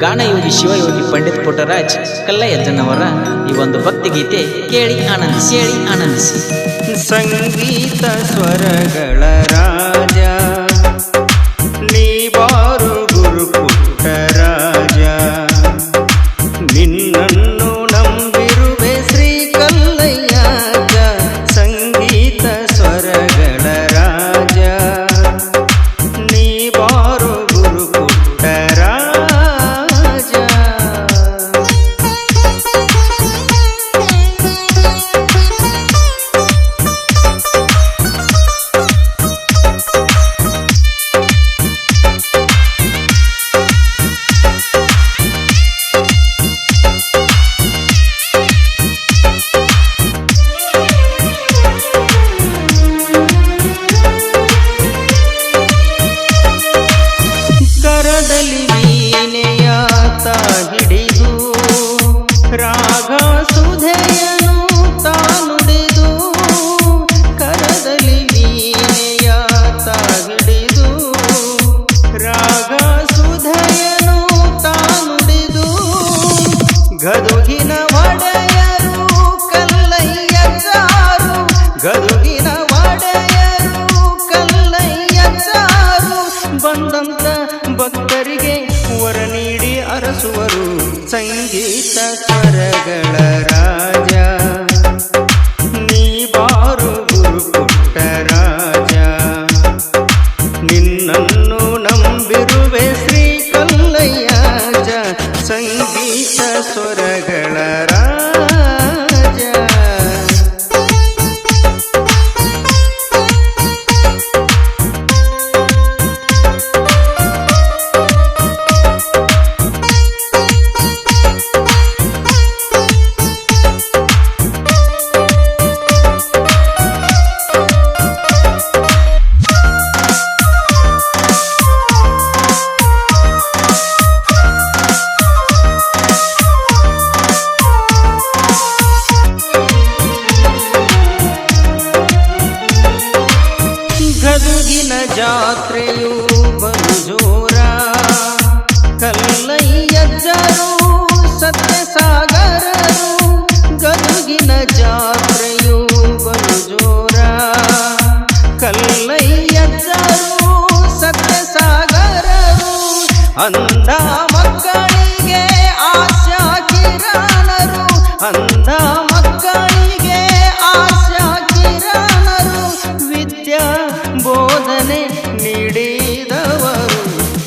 ಗಾನಯೋಗಿ ಶಿವಯೋಗಿ ಪಂಡಿತ್ ಪುಟ್ಟರಾಜ್ ಕಲ್ಲಯ್ಯಜ್ಜನವರ ಈ ಒಂದು ಭಕ್ತಿಗೀತೆ ಕೇಳಿ ಆನಂದಿಸಿ ಹೇಳಿ ಆನಂದಿಸಿ. ಸಂಗೀತ ಸ್ವರಗಳ ಸಂತ ಭಕ್ತರಿಗೆ ವರ ನೀಡಿ ಅರಸುವರು ಸಂಗೀತ ಸ್ವರಗಳ ರಾಜ. ನೀ ಬಾರು ಗುರು ಪುಟ್ಟ ರಾಜ. ನಿನ್ನನ್ನು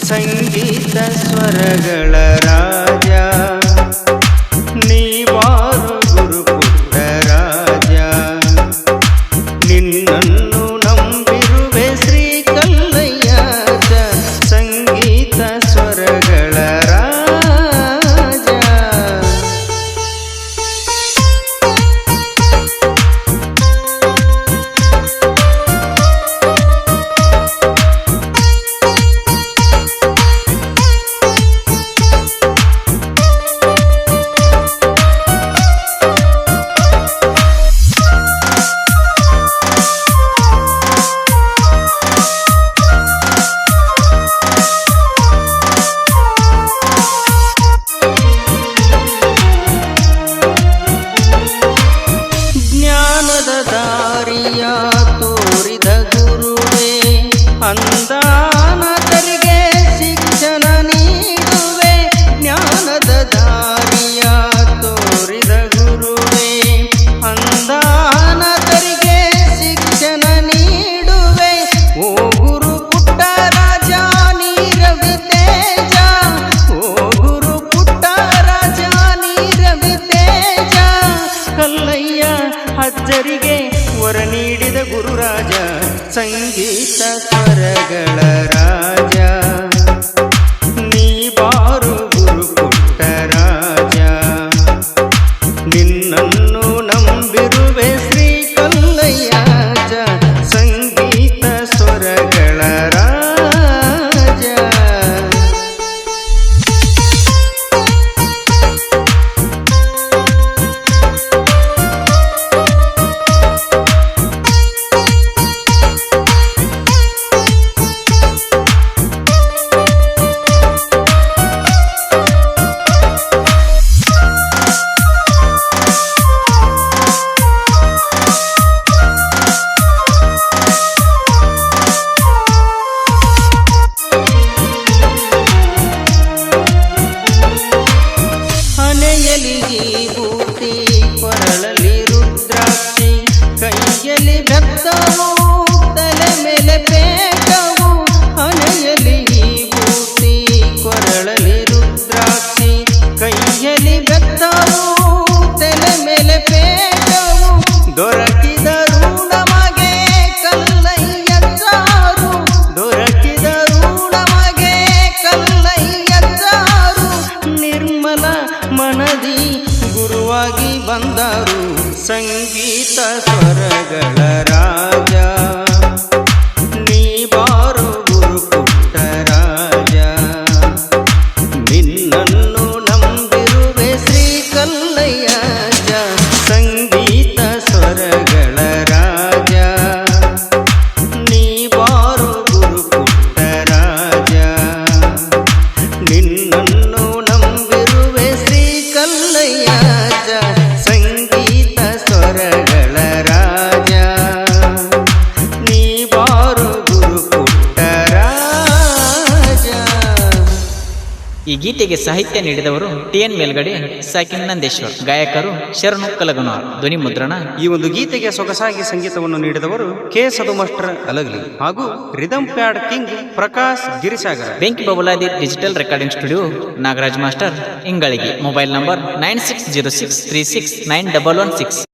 ಸಂಗೀತ ಸ್ವರಗಳ ರಾ ಸಂಗೀತ ಸ್ವರ ವಾಗಿ ಬಂದರು ಸಂಗೀತ ಸ್ವರಗಳ ರಾಜ. ಈ ಗೀತೆಗೆ ಸಾಹಿತ್ಯ ನೀಡಿದವರು ಟಿ ಎನ್ ಮೇಲ್ಗಡೆ ಸಾಕಿನ್ ನಂದೇಶ್ವರ್ ಗಾಯಕರು ಶರಣು ಕಲಗನವರ್ ಧ್ವನಿ ಮುದ್ರಣ. ಈ ಒಂದು ಗೀತೆಗೆ ಸೊಗಸಾಗಿ ಸಂಗೀತವನ್ನು ನೀಡಿದವರು ಕೆ ಸದು ಮಾಸ್ಟರ್ ಅಲಗ್ಲಿ ಹಾಗೂ rhythm pad king Prakash Girisagar. ಬೆಂಕಿ ಬಬುಲಾದಿ digital recording studio Nagaraj master ಇಂಗಳಿಗೆ. Mobile number nine six zero six three six nine double one six.